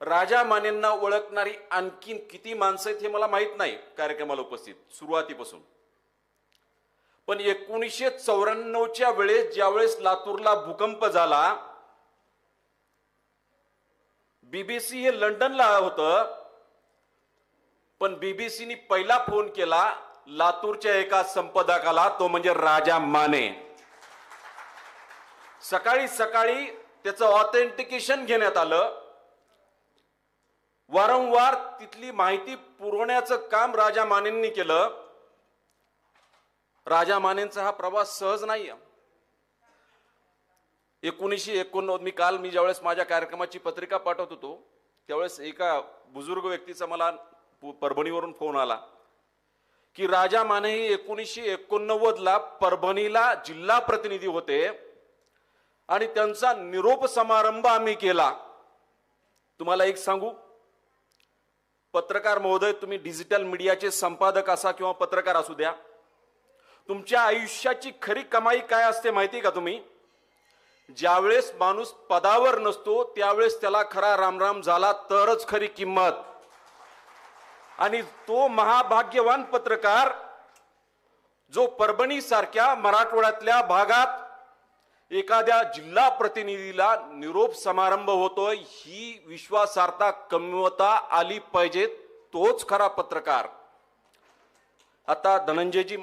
राजा मानेंना ओळखणारी आणखीन किती माणसं आहेत हे मला माहीत नाही कार्यक्रमाला उपस्थित सुरुवातीपासून. पण एकोणीसशे चौऱ्याण्णवच्या वेळेस ज्यावेळेस लातूरला भूकंप झाला बीबीसी हे लंडनला होतं पण बीबीसीनी पहिला फोन केला लातूरच्या एका संपादकाला तो म्हणजे राजा माने. सकाळी सकाळी त्याचं ऑथेंटिकेशन घेण्यात आलं. वारंवार तिथली माहिती पुरवण्याचं काम राजा मानेंनी केलं. राजा मानेंचा हा प्रवास सहज नाही एकोणीसशे एकोणनव्वद मी काल मी ज्यावेळेस माझ्या कार्यक्रमाची पत्रिका पाठवत होतो त्यावेळेस एका बुजुर्ग व्यक्तीचा मला परभणीवरून फोन आला की राजा माने हे एकोणीसशे एकोणनव्वदला परभणीला जिल्हा प्रतिनिधी होते आणि त्यांचा निरोप समारंभ आम्ही केला. तुम्हाला एक सांगू? पत्रकार महोदय तुम्ही डिजिटल मीडियाचे संपादक असा किंवा पत्रकार असू द्या. तुमच्या आयुष्याची खरी कमाई काय असते माहिती का तुम्ही? ज्यावेळेस माणूस पदावर नसतो त्यावेळेस त्याला खरा रामराम झाला तरच खरी किंमत. आणि तो महाभाग्यवान पत्रकार जो परभणी सारख्या मराठवाड्यातल्या भागात एखाद्या जिल्हा प्रतिनिधीला निरोप समारंभ होतोय ही विश्वासार्हता कमवता आली पाहिजे तोच खरा पत्रकार. आता धनंजयजी